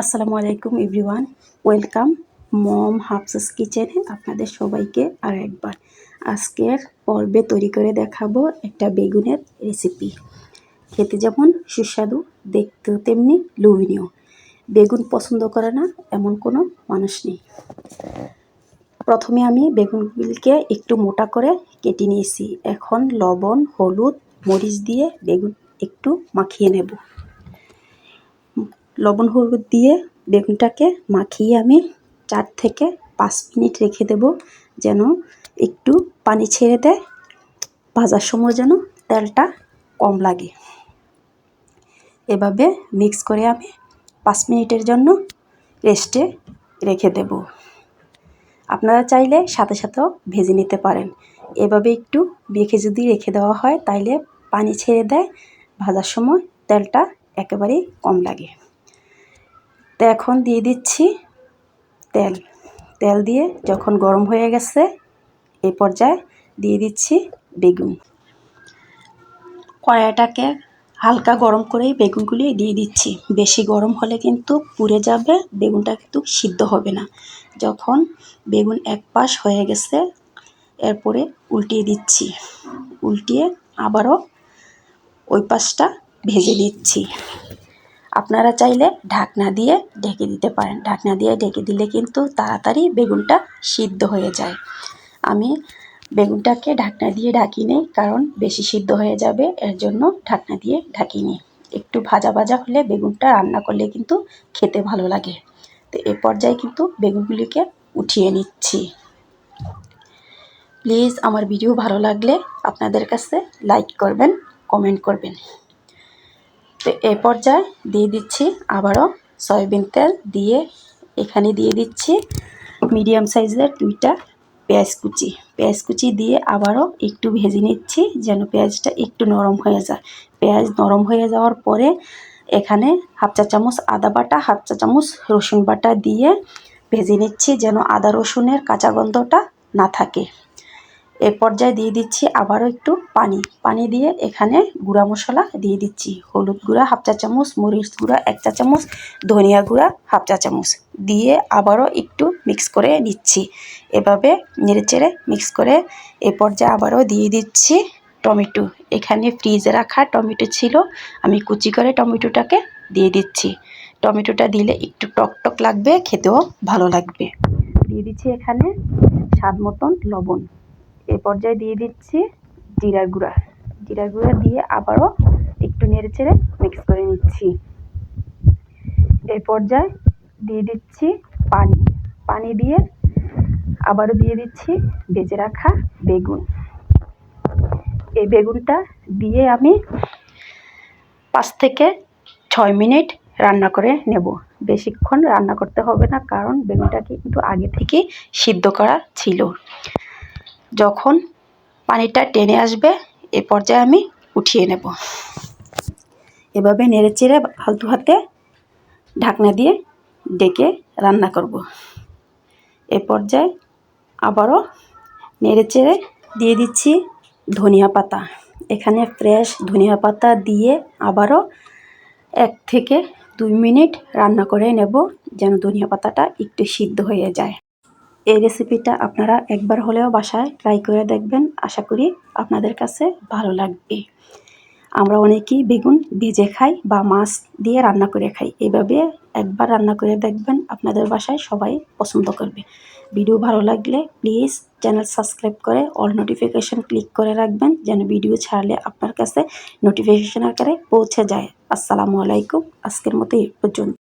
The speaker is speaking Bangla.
আসসালামু আলাইকুম এভরিওয়ান। ওয়েলকাম মম হাফসাস কিচেনে আপনাদের সবাইকে আর একবার। আজকের পর্বে তৈরি করে দেখাবো একটা বেগুনের রেসিপি। খেতে যেমন সুস্বাদু, দেখতেও তেমনি লোভনীয়। বেগুন পছন্দ করে না এমন কোনো মানুষ নেই। প্রথমে আমি বেগুনগুলিকে একটু মোটা করে কেটে নিয়েছি। এখন লবণ, হলুদ, মরিচ দিয়ে বেগুন একটু মাখিয়ে নেব। লবণ হলুদ দিয়ে বেগুনটাকে মাখিয়ে আমি চার থেকে পাঁচ মিনিট রেখে দেব যেন একটু পানি ছেড়ে দেয়। ভাজার সময় যেন তেলটা কম লাগে। এভাবে মিক্স করে আমি পাঁচ মিনিটের জন্য রেস্টে রেখে দেব। আপনারা চাইলে সাথে সাথেও ভেজে নিতে পারেন। এভাবে একটু বেঁকে যদি রেখে দেওয়া হয় তাইলে পানি ছেড়ে দেয়। ভাজার সময় তেলটা একেবারেই কম লাগে। তো এখন দিয়ে দিচ্ছি তেল। তেল দিয়ে যখন গরম হয়ে গেছে এই পর্যায়ে দিয়ে দিচ্ছি বেগুন। কড়াইটাকে হালকা গরম করেই বেগুনগুলি দিয়ে দিচ্ছি। বেশি গরম হলে কিন্তু পুড়ে যাবে, বেগুনটা কিন্তু সিদ্ধ হবে না। যখন বেগুন এক পাশ হয়ে গেছে, এরপরে উল্টিয়ে দিচ্ছি। উল্টিয়ে আবারও ওই পাশটা ভেজে দিচ্ছি। আপনারা চাইলে ঢাকনা দিয়ে ঢেকে দিতে পারেন। ঢাকনা দিয়ে ঢেকে দিলে কিন্তু তাড়াতাড়ি বেগুনটা সিদ্ধ হয়ে যায়। আমি বেগুনটাকে ঢাকনা দিয়ে ঢাকি নিই কারণ বেশি সিদ্ধ হয়ে যাবে, এর জন্য ঢাকনা দিয়ে ঢাকি নিই একটু ভাজা ভাজা হলে বেগুনটা রান্না করলে কিন্তু খেতে ভালো লাগে। তো এ পর্যায়ে কিন্তু বেগুনগুলিকে উঠিয়ে নিচ্ছি। প্লিজ আমার ভিডিও ভালো লাগলে আপনাদের কাছে লাইক করবেন, কমেন্ট করবেন। তো এ পর্যায়ে দিয়ে দিচ্ছি আবারও সয়াবিন তেল দিয়ে এখানে দিয়ে দিচ্ছি মিডিয়াম সাইজের দুইটা পেঁয়াজ কুচি। পেঁয়াজ কুচি দিয়ে আবারও একটু ভেজে নিচ্ছি যেন পেঁয়াজটা একটু নরম হয়ে যায়। পেঁয়াজ নরম হয়ে যাওয়ার পরে এখানে হাফ চা চামচ আদা বাটা, হাফ চা চামচ রসুন বাটা দিয়ে ভেজে নিচ্ছি যেন আদা রসুনের কাঁচা গন্ধটা না থাকে। এ পর্যায়ে দিয়ে দিচ্ছি আবারও একটু পানি। পানি দিয়ে এখানে গুঁড়া মশলা দিয়ে দিচ্ছি। হলুদ গুঁড়া হাফ চা চামচ, মরিচ গুঁড়া এক চা চামচ, ধনিয়া গুঁড়া হাফ চা চামচ। দিয়ে আবারও একটু মিক্স করে নিচ্ছি। এভাবে নেড়েচেড়ে মিক্স করে এ পর্যায়ে আবারও দিয়ে দিচ্ছি টমেটো। এখানে ফ্রিজে রাখা টমেটো ছিল, আমি কুচি করে টমেটোটাকে দিয়ে দিচ্ছি। টমেটোটা দিলে একটু টক টক লাগবে, খেতেও ভালো লাগবে। দিয়ে দিচ্ছি এখানে স্বাদ মতন লবণ। এ পর্যায়ে দিয়ে দিচ্ছি জিরার গুঁড়া। জিরার গুঁড়া দিয়ে আবারও একটু নেড়ে চেড়ে মিক্স করে নিচ্ছি। এই পর্যায়ে দিয়ে দিচ্ছি পানি। পানি দিয়ে আবারও দিয়ে দিচ্ছি বেজে রাখা বেগুন। এই বেগুনটা দিয়ে আমি পাঁচ থেকে ছয় মিনিট রান্না করে নেব। বেশিক্ষণ রান্না করতে হবে না, কারণ বেগুনটাকে কিন্তু আগে থেকে সিদ্ধ করা ছিল। যখন পানিটা টেনে আসবে, এ পর্যায়ে আমি উঠিয়ে নেব। এভাবে নেড়ে চেড়ে ফালতু হাতে ঢাকনা দিয়ে ডেকে রান্না করব। এ পর্যায়ে আবারও নেড়ে চেড়ে দিয়ে দিচ্ছি ধনিয়া পাতা। এখানে ফ্রেশ ধনিয়া পাতা দিয়ে আবারও এক থেকে দুই মিনিট রান্না করে নেব, যেন ধনিয়া পাতাটা একটু সিদ্ধ হয়ে যায়। এই রেসিপিটা আপনারা একবার হলেও বাসায় ট্রাই করে দেখবেন। আশা করি আপনাদের কাছে ভালো লাগবে। আমরা অনেকেই বেগুন ভেজে খাই বা মাছ দিয়ে রান্না করে খাই। এভাবে একবার রান্না করে দেখবেন, আপনাদের বাসায় সবাই পছন্দ করবে। ভিডিও ভালো লাগলে প্লিজ চ্যানেল সাবস্ক্রাইব করে অল নোটিফিকেশান ক্লিক করে রাখবেন, যেন ভিডিও ছাড়লে আপনার কাছে নোটিফিকেশান আকারে পৌঁছে যায়। আসসালামু আলাইকুম। আজকের মতো এই পর্যন্ত।